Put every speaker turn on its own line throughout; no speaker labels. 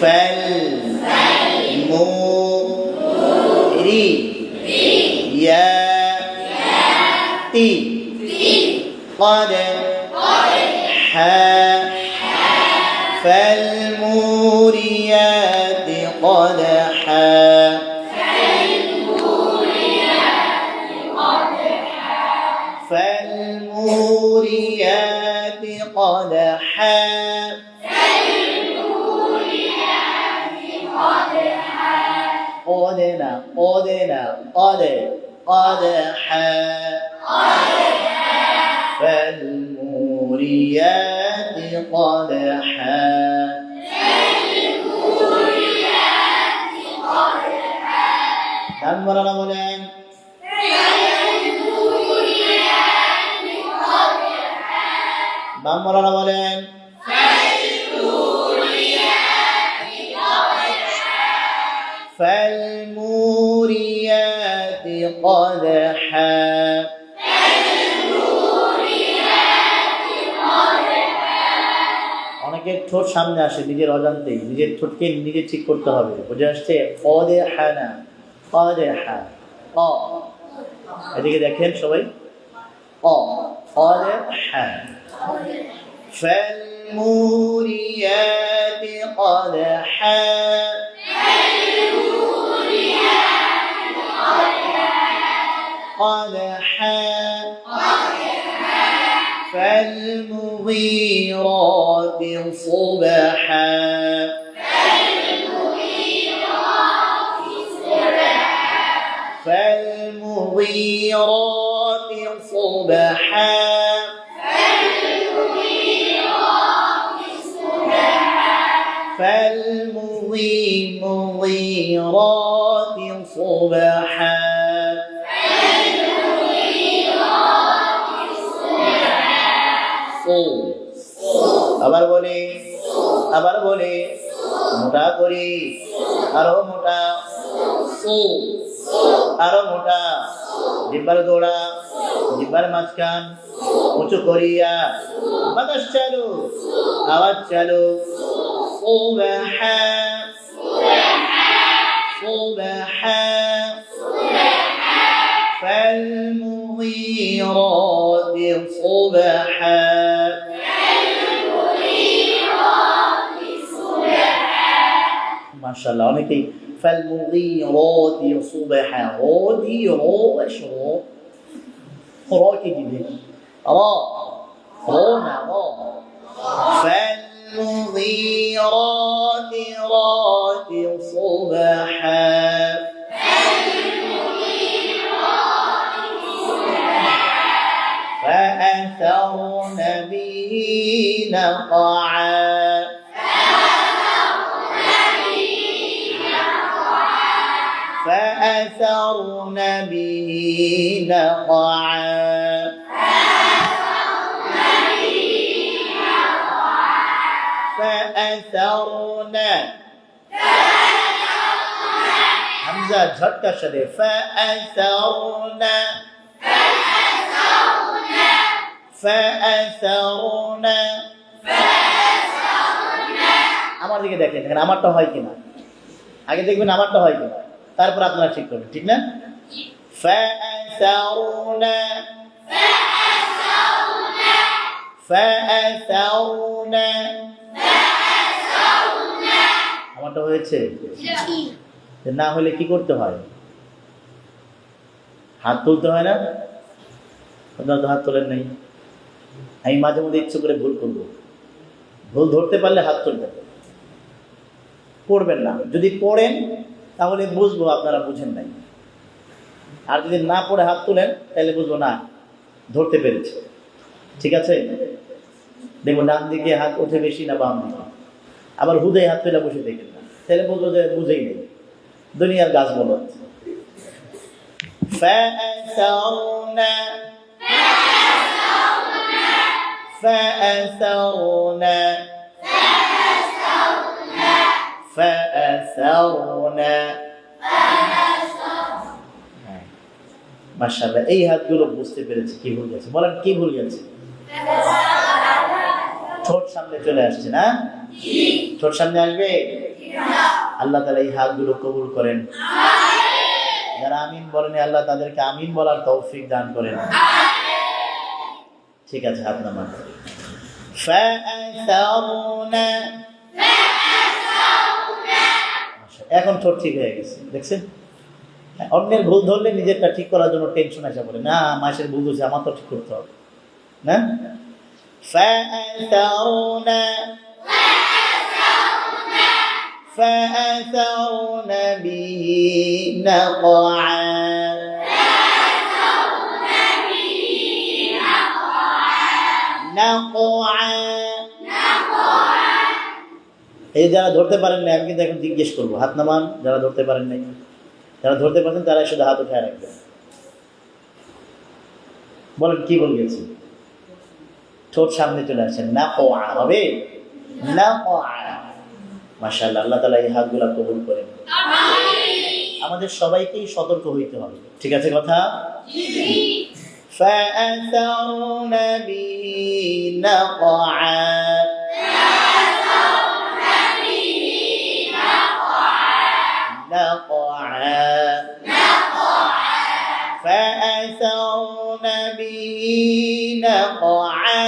فل مو ري يا تي قد حا فل قدنا قد قد قد حا فالموريات قدحا فالموريات قدحا كم مرة رمضان؟ فالموريات قدحا كم رمضان؟ فالموريات قدحا অনেকের ঠোঁট সামনে আসে নিজের অজান্তেই নিজের ঠোঁটকে নিজে ঠিক করতে হবে বুঝে আসছে কদে হানা কদে হা ক এদিকে দেখেন সবাই ক কদে হা فالموريات فالمغيرات صبحا. فالمغيرات صبحا. فالمغيرات صبحا. আবার বলে আবার বলে মোটা করি আরো মোটা সো আরো মোটা জিব্বার দৌড়া জিব্বার মাঝখান উঁচু করিয়া বাতাস চালু আওয়াজ চালু সুবহান সুবহান فالمغيرات صبحا মাশাআল্লাহ অনেকেই فالمغيرات صبحا غادي رو شو قراءة جديدة را رانا را فالمغيرات رات صبحا فأثرن به نقعا طعا فأثرن. হামজা ঝটকার সাথে فأثرن. فأثرن. আমার দিকে দেখেন দেখেন আমারটা হয় কিনা? আগে দেখবেন আমারটা হয় কিনা? তারপর আপনারা ঠিক করবেন ঠিক না? فأثرن فأثرن আমারটা হয়েছে যে না হলে কি করতে হয় হাত তুলতে হয় না আপনারা তো হাত তোলেন নাই আমি মাঝে মধ্যে ইচ্ছে করে ভুল করব ভুল ধরতে পারলে হাত তুলবেন পড়বেন না যদি পড়েন তাহলে বুঝবো আপনারা বুঝেন নাই আর যদি না পড়ে হাত তুলেন তাহলে বুঝবো না ধরতে পেরেছে ঠিক আছে দেখবো ডান দিকে হাত ওঠে বেশি না বাম দিকে আবার হুদে হাত তুলে বসে দেখেন না তাহলে বলবো যে বুঝেই নেই দুনিয়ার গাছ বলো فأثرن فأثرن فأثرن মার্শাল্লাহ এই হাতগুলো বুঝতে পেরেছি কি ভুল গেছে। বলেন, কি ভুল গেছে? ঠোঁট সামনে চলে আসছে না? ঠোঁট সামনে আসবে? আল্লাহ তালা এই হাতগুলো কবুল করেন। যারা আমিন বলেন, আল্লাহ তাদেরকে আমিন বলার তৌফিক দান করেন। ঠিক আছে, হাত নামান। এখন ঠোঁট ঠিক হয়ে গেছে। দেখছেন? অন্যের ভুল ধরলে নিজেরটা ঠিক করার জন্য টেনশন আসা পড়ে না মাসের ভুল ধরছে আমার তো ঠিক করতে হবে না فأثرن فأثرن به نقعا نقعا এই যারা ধরতে পারেন না আমি কিন্তু এখন জিজ্ঞেস করবো হাত নামান যারা ধরতে পারেন নাই যারা ধরতে পারেন তারা শুধু হাত উঠায় রাখবেন বলেন কি বল গেছি ঠোঁট সামনে চলে আসছেন না কোয়া হবে না কোয়া মাশাআল্লাহ আল্লাহ তালা এই হাতগুলা কবুল করেন আমাদের সবাইকেই সতর্ক হইতে হবে ঠিক আছে কথা فأثرن به نقعا نقعا نقعا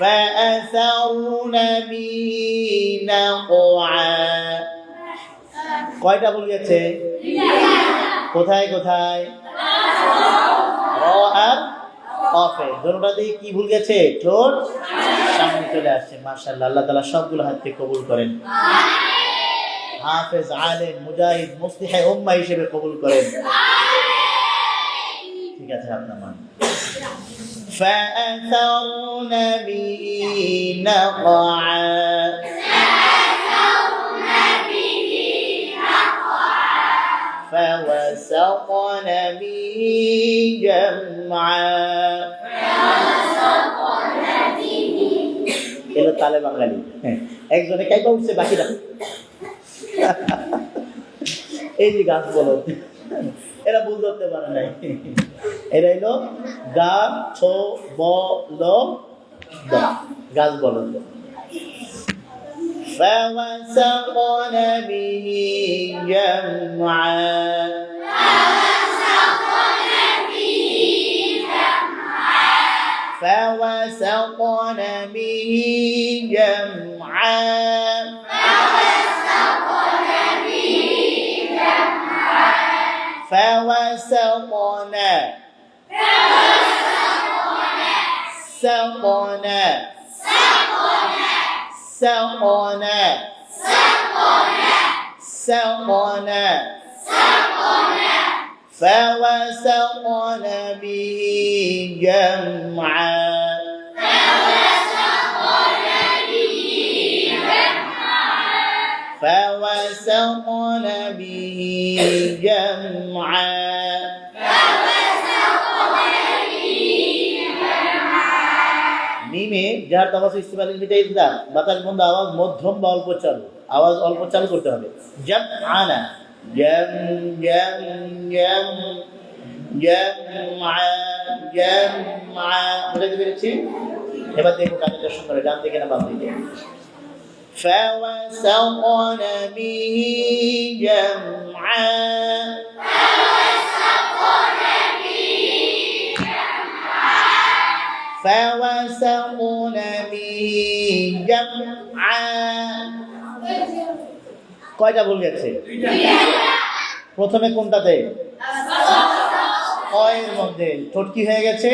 فأثرن به نقعا কয়টা ভুল গেছে কোথায় কোথায় র আর অফে দোনোটা দিয়ে কি ভুল গেছে ঠোঁট সামনে চলে আসছে মার্শাল্লাহ আল্লাহ তালা সবগুলো হাত থেকে কবুল করেন হাফেজ আলেম মুজাহিদ মুস্তিহা উম্মা হিসেবে কবুল করেন ঠিক আছে আপনার মান فأثرن به نقعا فوسطن به جمعا এলো তালে বাঙালি হ্যাঁ, একজনে কাইপা উঠছে বাকিরা এই যে গাছ বলো এরা ভুল ধরতে পারে নাই এরা এলো গা ছো ব ল দ গাছ বলো فوسقن به جمعا فوسقن به جمعا فوسقن سقن سقن سقن فوسقن به جمعا فوسقن به جمعا মিমে যার তামাস ইস্তেমালের মিটাই দা বাতাস বন্ধ আওয়াজ মধ্যম বা অল্প চালু আওয়াজ অল্প চালু করতে হবে জাম আনা জাম জাম জাম জাম জাম বুঝতে পেরেছি এবার দেখো কাজের দর্শন করে ডান দিকে না বাম দিকে فوسقن به جمعا فوسقن به جمعا কয়টা ভুল গেছে প্রথমে কোনটাতে কয়ের মধ্যে ঠোঁট কি হয়ে গেছে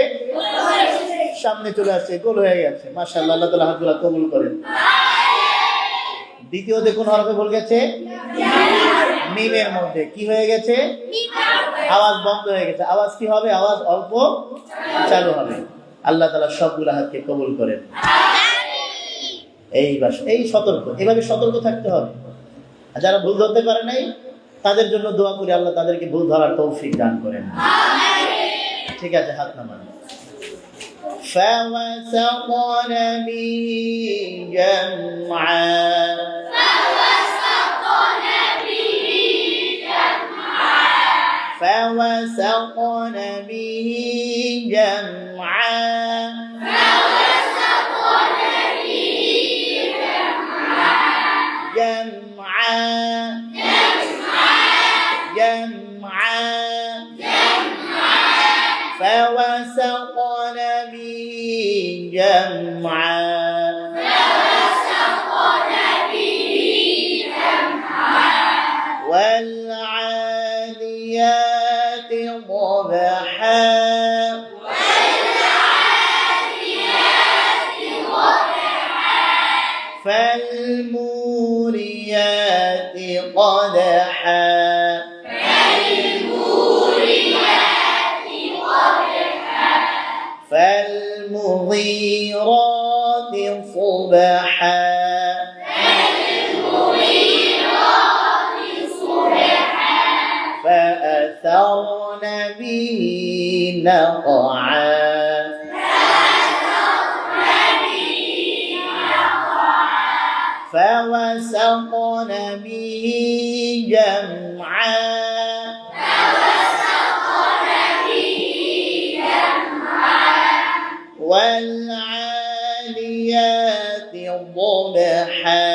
সামনে চলে আসছে গোল হয়ে গেছে মাশাআল্লাহ আল্লাহ তাআলা হাতগুলো কবুল করেন দ্বিতীয়তে কোন হরফে ভুল গেছে মিমের মধ্যে কি হয়ে গেছে আওয়াজ বন্ধ হয়ে গেছে আওয়াজ কি হবে আওয়াজ অল্প চালু হবে আল্লাহ তালা সবগুলো হাতকে কবুল করেন এই বাস এই সতর্ক এভাবে সতর্ক থাকতে হবে আর যারা ভুল ধরতে পারে নাই তাদের জন্য দোয়া করি আল্লাহ তাদেরকে ভুল ধরার তৌফিক দান করেন ঠিক আছে হাত নামান فوسقن به جمعا فوسقن به جمعا جمعا. جمعا. حال فأثرن به نقعا فوسطن به جمعا والعاليات ضبحا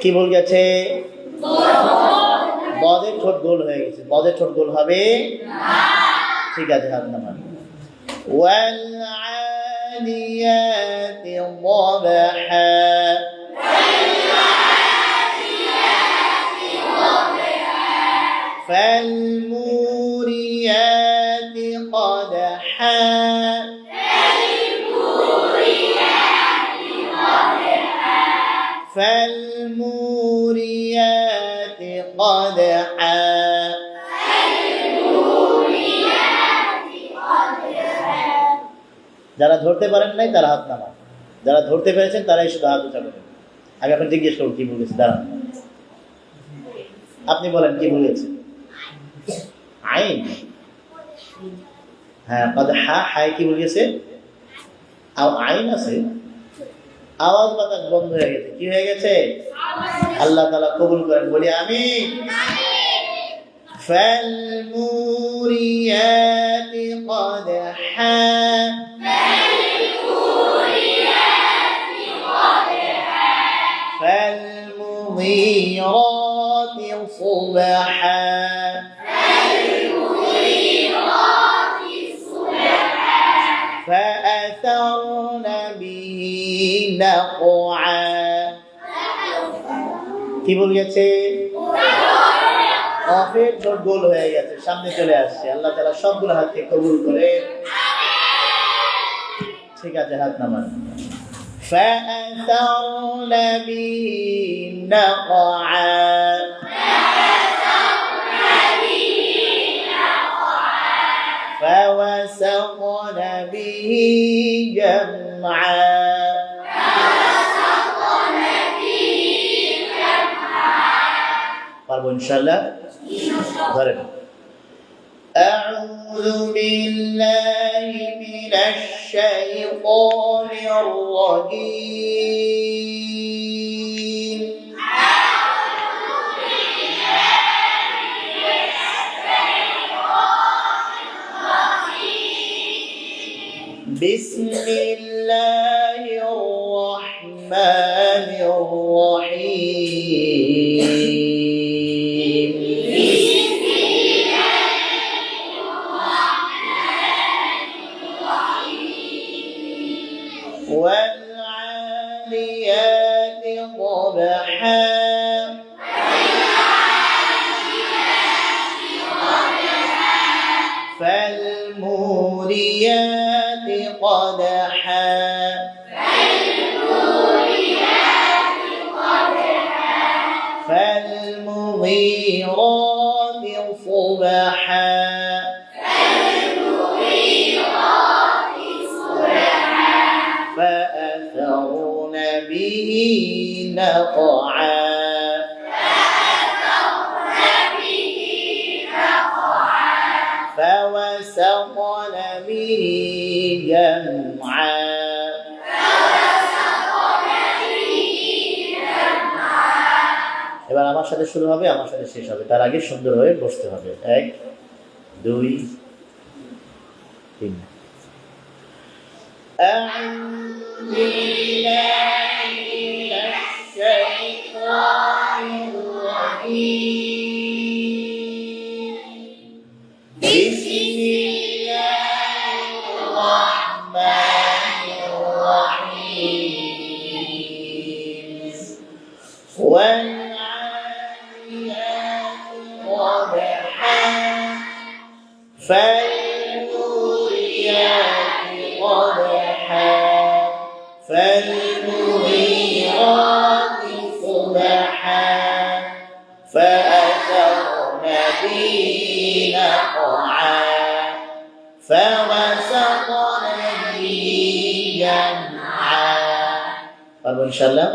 কি ভুল গেছে বদের ঠোঁট গোল হয়ে গেছে বদের ঠোঁট গোল হবে ঠিক আছে হাত নামান والعاليات ضبحا فالموريات قدحا فالموريات قدحا যারা ধরতে পারেন নাই তারা হাত নামান যারা ধরতে পেরেছেন তারাই শুধু হাত উঁচা করেন আমি এখন জিজ্ঞেস করবো কি বলেছি দাঁড়ান আপনি বলেন কি বলেছে আইন হ্যাঁ কদ হা হায় কি বলেছে আও আইন আছে আওয়াজ বাতাস বন্ধ হয়ে গেছে কি হয়ে গেছে আল্লাহ তালা কবুল করেন বলি আমি فالموريات قدحا فالمغيرات صبحا فأثرن به نقعا কি বল গেছে অফের ঠোঁট গোল হয়ে গেছে সামনে চলে আসছে আল্লাহ তালা সবগুলো হাতকে কবুল করে ঠিক আছে হাত নামান فأثرن به نقعا فوسطن به جمعا পারবো ইনশাল্লাহ ধরেন أعوذ بالله من الشيطان الرجيم بسم الله صبحا فأثرن به نقعا. فوسطن به جمعا আমার সাথে শুরু হবে আমার সাথে শেষ হবে তার আগে সুন্দর হয়ে বসতে হবে এক দুই তিন أعوذ بالله فالموريات قدحا فالمغيرات صبحا فأثرن به نقعا فوسطن به جمعا পারবো ইনশাল্লাহ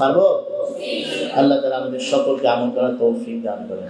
পারবো আল্লাহ তালা আমাদের সকলকে আমল করার তৌফিক দান করেন